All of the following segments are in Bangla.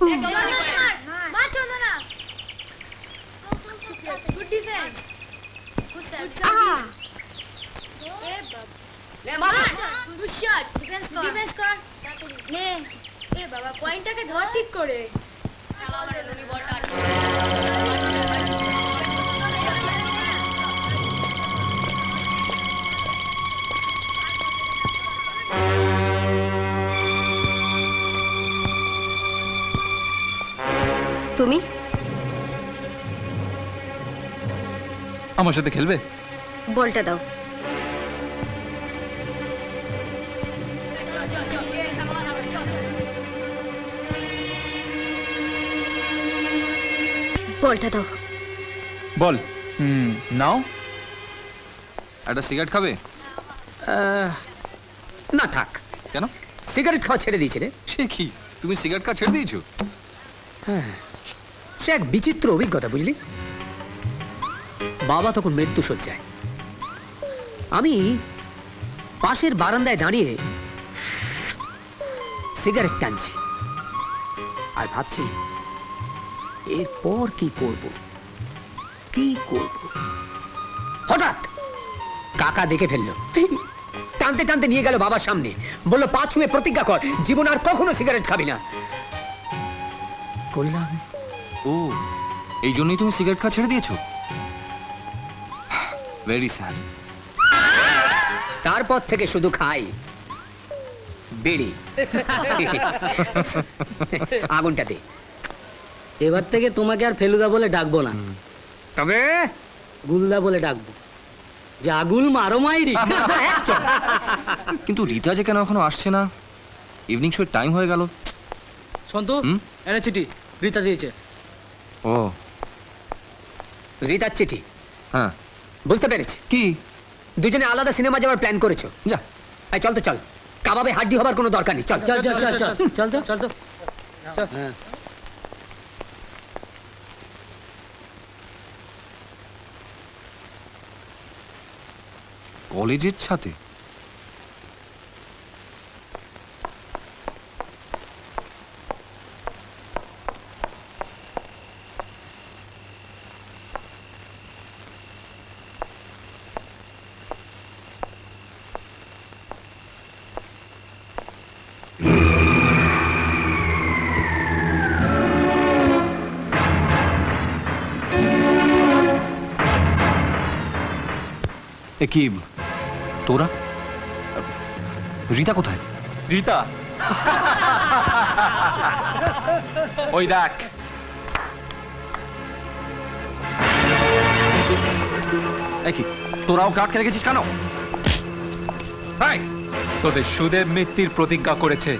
Good defense. Good service. Ah. Hey, bub. নে বাবা গুড শট ডিফেন্স কর ডিফেন্স কর নে এ বাবা পয়েন্টটাকে ধর ঠিক করে Thank you. তুমি? আমার সাথে খেলবে? বলটা দাও। বলটা দাও। বল। হুম নাও। একটা সিগারেট খাবে? আহ, না থাক। কেন? সিগারেট খাওয়া ছেড়ে দিয়েছে রে। সে কি? তুমি সিগারেট খাওয়া ছেড়ে দিয়েছ? হ্যাঁ। সে এক বিচিত্র অভিজ্ঞতা, বুঝলি? বাবা তখন মৃত্যু শয্যায়। আমি পাশের বারান্দায় দাঁড়িয়ে সিগারেট টানছি আর ভাবছি, এরপর কি করব? কি করব? হঠাৎ কাকা দেখে ফেলল। টানতে টানতে নিয়ে গেল বাবার সামনে। বলল, পা ছুঁয়ে প্রতিজ্ঞা কর, জীবন আর কখনো সিগারেট খাবি না। করলাম ও এই জন্যই তুমি সিগারেট খাওয়া ছেড়ে দিয়েছ? ভেরি স্যাড তারপর থেকে শুধু খাই। বিড়ি। আগুনটা দে। এবার থেকে তোমাকে আর ফেলুদা বলে ডাকবো না। তবে? গুলদা বলে ডাকবো। যে আগুল মারো মাইরি। কিন্তু রীতা যে কেন এখনও আসছে না? ইভিনিং শো টাইম হয়ে গেল। সন্তু? এনে চিঠি রীতা দিয়েছে। ও। রিতার চিঠি। হ্যাঁ। বুঝতে পেরেছি। কি? দুজনে আলাদা সিনেমা যাওয়ার প্ল্যান করেছ। যা। এই চল তো চল। কাবাবে হাড্ডি হবার কোনো দরকার নেই। চল। চল চল চল চল। চল তো। চল তো। হ্যাঁ। কলেজের ছাতে এ কি তোরা? রীতা কোথায়? রীতা। ওই দেখ। তোরাও কাঠ খেলে গেছিস কেন? তোদের সুদেব মিত্তির প্রতিজ্ঞা করেছে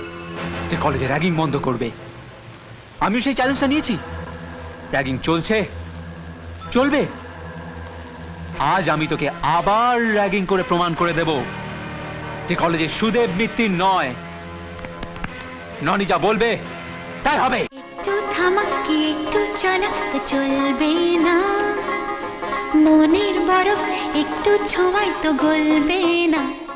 যে কলেজে র্যাগিং বন্ধ করবে। আমিও সেই চ্যালেঞ্জটা নিয়েছি। র্যাগিং চলছে। চলবে। আজ আমি তোকে আবার র্যাগিং করে প্রমাণ করে দেব যে কলেজে সুদেব মিত্তির নয়। ননি যা বলবে, তাই হবে। একটু থামাকি একটু চলা চলবে না। মনের বরফ একটু ছোঁয়াই তো গলবে না।